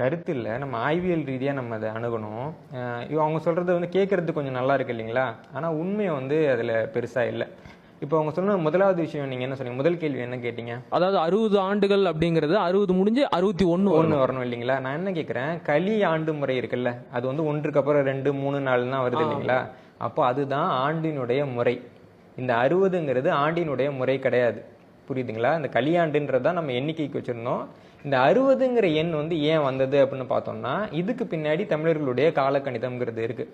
கருத்து இல்லை. நம்ம ஆய்வியல் ரீதியாக நம்ம அதை அணுகணும். அவங்க சொல்கிறது வந்து கேட்குறது கொஞ்சம் நல்லா இருக்கு இல்லைங்களா? ஆனால் உண்மை வந்து அதில் பெருசாக இல்லை. இப்போ அவங்க சொன்ன முதலாவது விஷயம் நீங்கள் என்ன சொன்னீங்க? முதல் கேள்வி என்ன கேட்டீங்க? அதாவது அறுபது ஆண்டுகள் அப்படிங்கிறது அறுபது முடிஞ்சு அறுபத்தி ஒன்று ஒன்று வரணும். இல்லைங்களா? நான் என்ன கேட்குறேன் களி ஆண்டு முறை இருக்குல்ல. அது வந்து ஒன்றுக்கு அப்புறம் ரெண்டு மூணு நாள் தான் வருது இல்லைங்களா? அப்போ அதுதான் ஆண்டினுடைய முறை. இந்த அறுபதுங்கிறது ஆண்டினுடைய முறை கிடையாது. புரியுதுங்களா? இந்த கலியாண்டுன்றது தான் நம்ம எண்ணிக்கைக்கு வச்சிருந்தோம். இந்த அறுபதுங்கிற எண் வந்து ஏன் வந்தது அப்படின்னு பார்த்தோம்னா இதுக்கு பின்னாடி தமிழர்களுடைய காலக்கணிதம்ங்கிறது இருக்கு.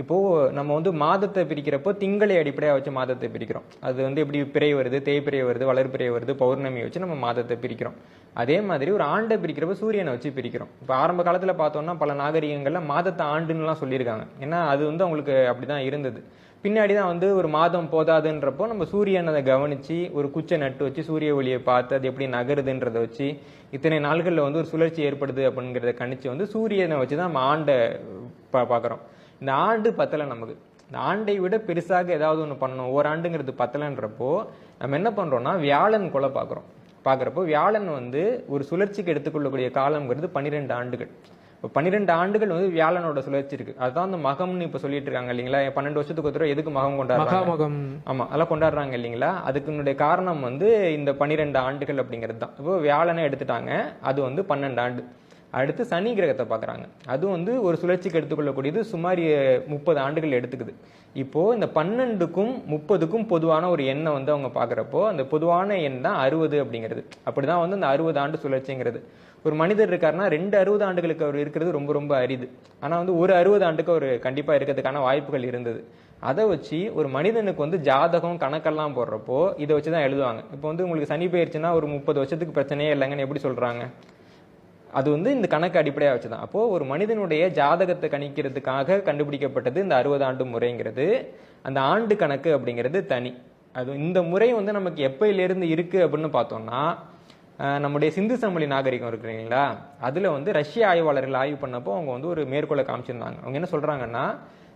இப்போது நம்ம வந்து மாதத்தை பிரிக்கிறப்போ திங்களை அடிப்படையாக வச்சு மாதத்தை பிரிக்கிறோம். அது வந்து எப்படி பிறை வருது தேய்பிறை வருது வளர்பிறை வருது பௌர்ணமி வச்சு நம்ம மாதத்தை பிரிக்கிறோம். அதே மாதிரி ஒரு ஆண்டை பிரிக்கிறப்ப சூரியனை வச்சு பிரிக்கிறோம். இப்போ ஆரம்ப காலத்தில் பார்த்தோம்னா பல நாகரிகங்களில் மாதத்தை ஆண்டுன்னுலாம் சொல்லியிருக்காங்க. ஏன்னா அது வந்து அவங்களுக்கு அப்படி தான் இருந்தது. பின்னாடி தான் வந்து ஒரு மாதம் போதாதுன்றப்போ நம்ம சூரியனை கவனித்து ஒரு குச்சை நட்டு வச்சு சூரிய ஒளியை பார்த்து அது எப்படி நகருதுன்றதை வச்சு இத்தனை நாள்களில் வந்து ஒரு சுழற்சி ஏற்படுது அப்படிங்கிறத கணிச்சு வந்து சூரியனை வச்சு தான் நம்ம ஆண்டை பா பார்க்குறோம் இந்த ஆண்டு பத்தலை நமக்கு. இந்த ஆண்டை விட பெருசாக ஏதாவது ஒன்று பண்ணணும். ஓராண்டுங்கிறது பத்தலைன்றப்போ நம்ம என்ன பண்ணுறோம்னா வியாழன் கொலை பார்க்குறோம் பார்க்குறப்போ வியாழன் வந்து ஒரு சுழற்சிக்கு எடுத்துக்கொள்ளக்கூடிய காலம்ங்கிறது பன்னிரெண்டு ஆண்டுகள். இப்போ பன்னிரெண்டு ஆண்டுகள் வந்து வியாழனோட சுழற்சி இருக்கு அதுதான் அந்த மகம்னு இப்போ சொல்லிட்டு இருக்காங்க இல்லைங்களா? பன்னெண்டு வருஷத்துக்கு ஒரு எதுக்கு மகம் கொண்டாடுறாங்க? ஆமா அதெல்லாம் கொண்டாடுறாங்க இல்லைங்களா? அதுக்குனுடைய காரணம் வந்து இந்த பன்னிரெண்டு ஆண்டுகள் அப்படிங்கிறது தான். இப்போ வியாழனை எடுத்துட்டாங்க. அது வந்து பன்னெண்டு ஆண்டு. அடுத்து சனி கிரகத்தை பார்க்குறாங்க. அதுவும் வந்து ஒரு சுழற்சிக்கு எடுத்துக்கொள்ளக்கூடியது. சுமார் முப்பது ஆண்டுகள் எடுத்துக்குது. இப்போது இந்த பன்னெண்டுக்கும் முப்பதுக்கும் பொதுவான ஒரு எண்ணை வந்து அவங்க பார்க்குறப்போ அந்த பொதுவான எண் தான் அறுபது அப்படிங்கிறது. அப்படிதான் வந்து அந்த அறுபது ஆண்டு சுழற்சிங்கிறது. ஒரு மனிதர் இருக்காருன்னா ரெண்டு அறுபது ஆண்டுகளுக்கு அவர் இருக்கிறது ரொம்ப ரொம்ப அரிது. ஆனால் வந்து ஒரு அறுபது ஆண்டுக்கு அவர் கண்டிப்பாக இருக்கிறதுக்கான வாய்ப்புகள் இருந்தது. அதை வச்சு ஒரு மனிதனுக்கு வந்து ஜாதகம் கணக்கெல்லாம் போடுறப்போ இதை வச்சு தான் எழுதுவாங்க. இப்போ வந்து உங்களுக்கு சனி பயிற்சினா ஒரு முப்பது வருஷத்துக்கு பிரச்சனையே இல்லைங்கன்னு எப்படி சொல்கிறாங்க அது வந்து இந்த கணக்கு அடிப்படையாக வச்சு தான் அப்போது ஒரு மனிதனுடைய ஜாதகத்தை கணிக்கிறதுக்காக கண்டுபிடிக்கப்பட்டது இந்த அறுபது ஆண்டு முறைங்கிறது. அந்த ஆண்டு கணக்கு அப்படிங்கிறது தனி. அது இந்த முறை வந்து நமக்கு எப்பையிலேருந்து இருக்குது அப்படின்னு பார்த்தோம்னா நம்முடைய சிந்து சமவெளி நாகரிகம் இருக்கிறீங்களா இல்லைங்களா? வந்து ரஷ்ய ஆய்வாளர்கள் ஆய்வு பண்ணப்போ அவங்க வந்து ஒரு மேற்கோளை காமிச்சிருந்தாங்க. அவங்க என்ன சொல்கிறாங்கன்னா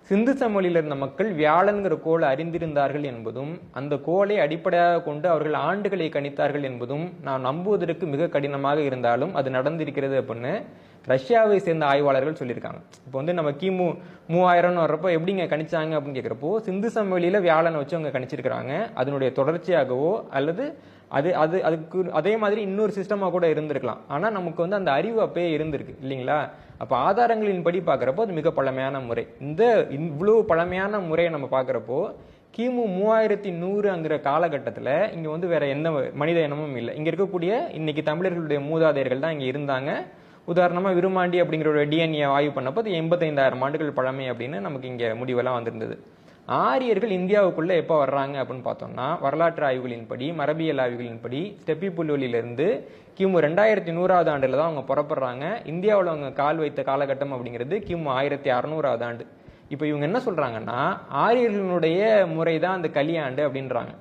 சிந்து சமவெளியில் இருந்த மக்கள் வியாழன்கிற கோளை அறிந்திருந்தார்கள் என்பதும் அந்த கோளை அடிப்படையாக கொண்டு அவர்கள் ஆண்டுகளை கணித்தார்கள் என்பதும் நான் நம்புவதற்கு மிக கடினமாக இருந்தாலும் அது நடந்திருக்கிறது அப்படின்னு ரஷ்யாவை சேர்ந்த ஆய்வாளர்கள் சொல்லியிருக்காங்க. இப்போ வந்து நம்ம கிமு மூவாயிரம்னு வர்றப்போ எப்படிங்க கணிச்சாங்க அப்படின்னு கேட்குறப்போ சிந்து சமவெளியில் வியாழனை வச்சு அவங்க கணிச்சிருக்கிறாங்க. அதனுடைய தொடர்ச்சியாகவோ அல்லது அது அது அதுக்கு அதே மாதிரி இன்னொரு சிஸ்டமாக கூட இருந்திருக்கலாம். ஆனால் நமக்கு வந்து அந்த அறிவு அப்பயே இருந்திருக்கு இல்லைங்களா? அப்போ ஆதாரங்களின் படி பார்க்குறப்போ அது மிக பழமையான முறை. இந்த இவ்வளோ பழமையான முறையை நம்ம பார்க்குறப்போ கிமு மூவாயிரத்தி நூறுங்கிற காலகட்டத்தில் இங்கே வந்து வேற எந்த மனித இனமும் இல்லை. இங்கே இருக்கக்கூடிய இன்னைக்கு தமிழர்களுடைய மூதாதையர்கள் தான் இங்கே இருந்தாங்க. உதாரணமாக விருமாண்டி அப்படிங்கிற ஒரு டிஎன்ஏ ஆய்வு பண்ணப்போ அது எண்பத்தைந்தாயிரம் ஆண்டுகள் பழமை அப்படின்னு நமக்கு இங்கே முடிவெல்லாம் வந்திருந்தது. ஆரியர்கள் இந்தியாவுக்குள்ளே எப்போ வர்றாங்க அப்படின்னு பார்த்தோம்னா வரலாற்று ஆய்வுகளின்படி மரபியல் ஆய்வுகளின்படி ஸ்டெப்பி புல்வெளியிலிருந்து கிமு ரெண்டாயிரத்தி நூறாவது ஆண்டில் தான் அவங்க புறப்படுறாங்க. இந்தியாவில் அவங்க கால் வைத்த காலகட்டம் அப்படிங்கிறது கிமு ஆயிரத்தி அறநூறாவது ஆண்டு. இப்போ இவங்க என்ன சொல்கிறாங்கன்னா ஆரியர்களுடைய முறை தான் அந்த கலியாண்டு அப்படின்றாங்க.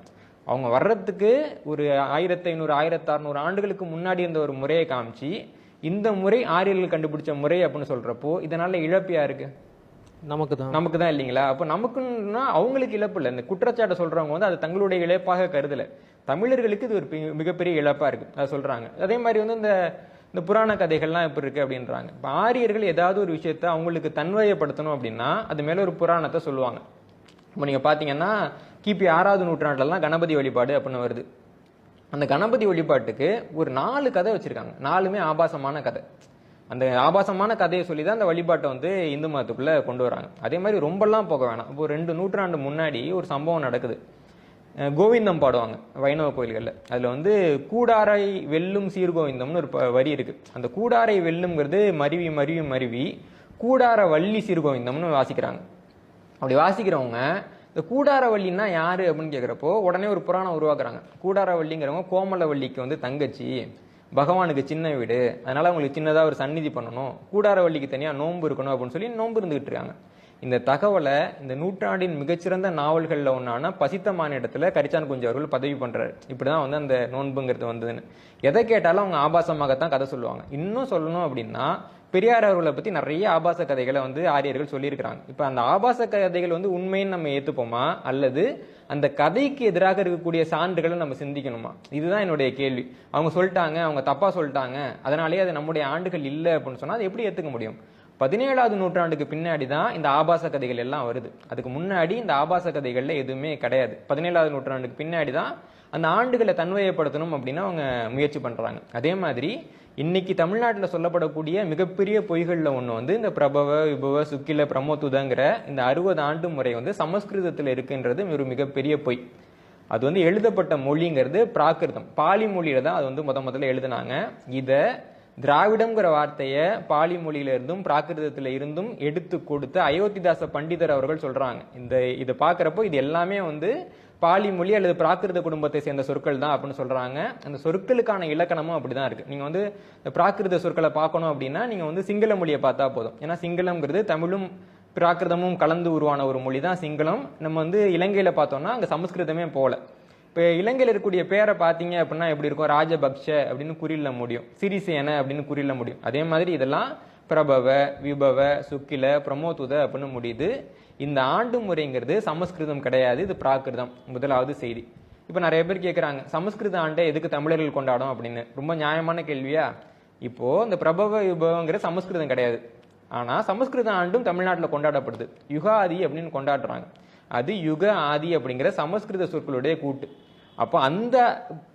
அவங்க வர்றதுக்கு ஒரு ஆயிரத்தி ஐநூறு ஆயிரத்தி அறநூறு ஆண்டுகளுக்கு முன்னாடி இருந்த ஒரு முறையை காமிச்சு இந்த முறை ஆரியர்கள் கண்டுபிடிச்ச முறை அப்படின்னு சொல்கிறப்போ இதனால் இழப்பு இருக்குது நமக்கு தான் நமக்கு தான் இல்லைங்களா? அப்போ நமக்குன்னா அவங்களுக்கு இழப்பு இல்லை. இந்த குற்றச்சாட்டை சொல்றவங்க வந்து அது தங்களுடைய இழப்பாக கருதலை. தமிழர்களுக்கு இது ஒரு மிகப்பெரிய இழப்பாக இருக்கு. அதை சொல்றாங்க. அதே மாதிரி வந்து இந்த இந்த புராண கதைகள்லாம் எப்படி இருக்கு அப்படின்றாங்க. இப்போ ஆரியர்கள் ஏதாவது ஒரு விஷயத்த அவங்களுக்கு தன்வயப்படுத்தணும் அப்படின்னா அது மேலே ஒரு புராணத்தை சொல்லுவாங்க. இப்போ நீங்கள் பார்த்தீங்கன்னா கிபி ஆறாவது நூற்றாண்டுலலாம் கணபதி வழிபாடு அப்படின்னு வருது. அந்த கணபதி வழிபாட்டுக்கு ஒரு நாலு கதை வச்சுருக்காங்க. நாலுமே ஆபாசமான கதை. அந்த ஆபாசமான கதையை சொல்லி தான் அந்த வழிபாட்டை வந்து இந்து மதத்துக்குள்ளே கொண்டு வராங்க. அதே மாதிரி ரொம்பலாம் போக வேணாம். இப்போ ரெண்டு நூற்றாண்டு முன்னாடி ஒரு சம்பவம் நடக்குது. கோவிந்தம் பாடுவாங்க வைணவ கோயில்களில். அதில் வந்து கூடாரை வெல்லும் சீர்கோவிந்தம்னு ஒரு ப- வரி இருக்குது அந்த கூடாரை வெல்லுங்கிறது மருவி மருவி மருவி கூடார வள்ளி சீர்கோவிந்தம்னு வாசிக்கிறாங்க. அப்படி வாசிக்கிறவங்க இந்த கூடாரவள்ளின்னா யார் அப்படின்னு கேட்குறப்போ உடனே ஒரு புராணம் உருவாக்குறாங்க. கூடாரவள்ளிங்கிறவங்க கோமலவள்ளிக்கு வந்து தங்கச்சி. பகவானுக்கு சின்ன வீடு அதனால் அவங்களுக்கு சின்னதாக ஒரு சந்நிதி பண்ணணும். கூடாரவள்ளிக்கு தனியாக நோன்பு இருக்கணும் அப்படின்னு சொல்லி நோன்பு இருந்துகிட்டு இருக்காங்க. இந்த தகவலை இந்த நூற்றாண்டின் மிகச்சிறந்த நாவல்களில் ஒன்றான பசித்த மாநிலத்தில் கரிச்சான் குஞ்சு அவர்கள் பதவி பண்ணுறார் இப்படி தான் வந்து அந்த நோன்புங்கிறது வந்ததுன்னு. எதை கேட்டாலும் அவங்க ஆபாசமாகத்தான் கதை சொல்லுவாங்க. இன்னும் சொல்லணும் அப்படின்னா பெரியார் அவர்களை பற்றி நிறைய ஆபாச கதைகளை வந்து ஆரியர்கள் சொல்லியிருக்கிறாங்க. இப்போ அந்த ஆபாச கதைகள் வந்து உண்மைன்னு நம்ம ஏற்றுப்போமா அல்லது அந்த கதைக்கு எதிராக இருக்கக்கூடிய சான்றுகளை நம்ம சிந்திக்கணுமா? இதுதான் என்னுடைய கேள்வி. அவங்க சொல்லிட்டாங்க அவங்க தப்பாக சொல்லிட்டாங்க. அதனாலேயே அது நம்முடைய ஆண்டுகள் இல்லை அப்படின்னு சொன்னால் அது எப்படி ஏற்றுக்க முடியும்? பதினேழாவது நூற்றாண்டுக்கு பின்னாடி தான் இந்த ஆபாச கதைகள் எல்லாம் வருது. அதுக்கு முன்னாடி இந்த ஆபாச கதைகளில் எதுவுமே கிடையாது. பதினேழாவது நூற்றாண்டுக்கு பின்னாடி தான் அந்த ஆண்டுகளை தன்மையப்படுத்தணும் அப்படின்னு அவங்க முயற்சி பண்ணுறாங்க அதே மாதிரி இன்னைக்கு தமிழ்நாட்டில் சொல்லப்படக்கூடிய மிகப்பெரிய பொய்களில் ஒன்று வந்து இந்த பிரபவ விபவ சுக்கில பிரமோத்துதங்கிற இந்த அறுபது ஆண்டு முறை வந்து சமஸ்கிருதத்தில் இருக்குன்றது ஒரு மிகப்பெரிய பொய். அது வந்து எழுதப்பட்ட மொழிங்கிறது பிராகிருதம். பாலி மொழியில தான் அது வந்து முத முதல்ல எழுதினாங்க. இதை திராவிடம்ங்கிற வார்த்தையை பாலி மொழியில இருந்தும் பிராகிருதத்துல இருந்தும் எடுத்து கொடுத்து அயோத்திதாச பண்டிதர் அவர்கள் சொல்றாங்க. இந்த இதை பார்க்குறப்போ இது எல்லாமே வந்து பாலி மொழி அல்லது பிராகிருத குடும்பத்தை சேர்ந்த சொற்கள் தான் அப்படின்னு சொல்றாங்க. அந்த சொற்களுக்கான இலக்கணமும் அப்படிதான் இருக்கு. நீங்க வந்து இந்த பிராகிருத சொற்களை பார்க்கணும் அப்படின்னா நீங்க வந்து சிங்கள மொழியை பார்த்தா போதும். ஏன்னா சிங்களம்ங்கிறது தமிழும் பிராகிருதமும் கலந்து உருவான ஒரு மொழி தான் சிங்களம் நம்ம வந்து இலங்கையில பார்த்தோம்னா அங்க சமஸ்கிருதமே போல. இப்போ இலங்கையில் இருக்கக்கூடிய பேரை பார்த்தீங்க அப்படின்னா எப்படி இருக்கும்? ராஜபக்ஷ அப்படின்னு குறியில முடியும். சிறிசேன அப்படின்னு குறியில முடியும். அதே மாதிரி இதெல்லாம் பிரபவ விபவ சுக்கில பிரமோதுத அப்படின்னு முடியுது. இந்த ஆண்டு முறைங்கிறது சமஸ்கிருதம் கிடையாது இது பிராகிருதம். முதலாவது செய்தி. இப்போ நிறைய பேர் கேட்குறாங்க சமஸ்கிருத ஆண்டை எதுக்கு தமிழர்கள் கொண்டாடும் அப்படின்னு? ரொம்ப நியாயமான கேள்வியா? இப்போ இந்த பிரபவ விபவங்கிற சமஸ்கிருதம் கிடையாது. ஆனால் சமஸ்கிருத ஆண்டும் தமிழ்நாட்டில் கொண்டாடப்படுது. யுகாதி அப்படின்னு கொண்டாடுறாங்க. அது யுக ஆதி அப்படிங்கிற சமஸ்கிருத சொற்களுடைய கூட்டு. அப்போ அந்த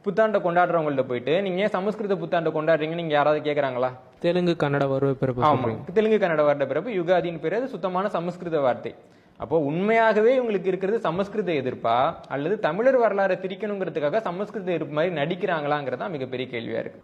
புத்தாண்டை கொண்டாடுறவங்கள்ட்ட போயிட்டு நீங்க ஏன் சமஸ்கிருத புத்தாண்டை கொண்டாடுறீங்கன்னு நீங்க யாராவது கேக்குறாங்களா? தெலுங்கு கன்னட வருவ பிறப்பு ஆமா. தெலுங்கு கன்னட வார்த்தை பிறப்பு யுகாதின்னு பேர் அது சுத்தமான சமஸ்கிருத வார்த்தை. அப்போ உண்மையாகவே இவங்களுக்கு இருக்கிறது சமஸ்கிருத எதிர்ப்பா அல்லது தமிழர் வரலாறை திரிக்கணுங்கிறதுக்காக சமஸ்கிருத எதிர்ப்பு மாதிரி நடிக்கிறாங்களாங்கிறதா மிகப்பெரிய கேள்வியா இருக்கு.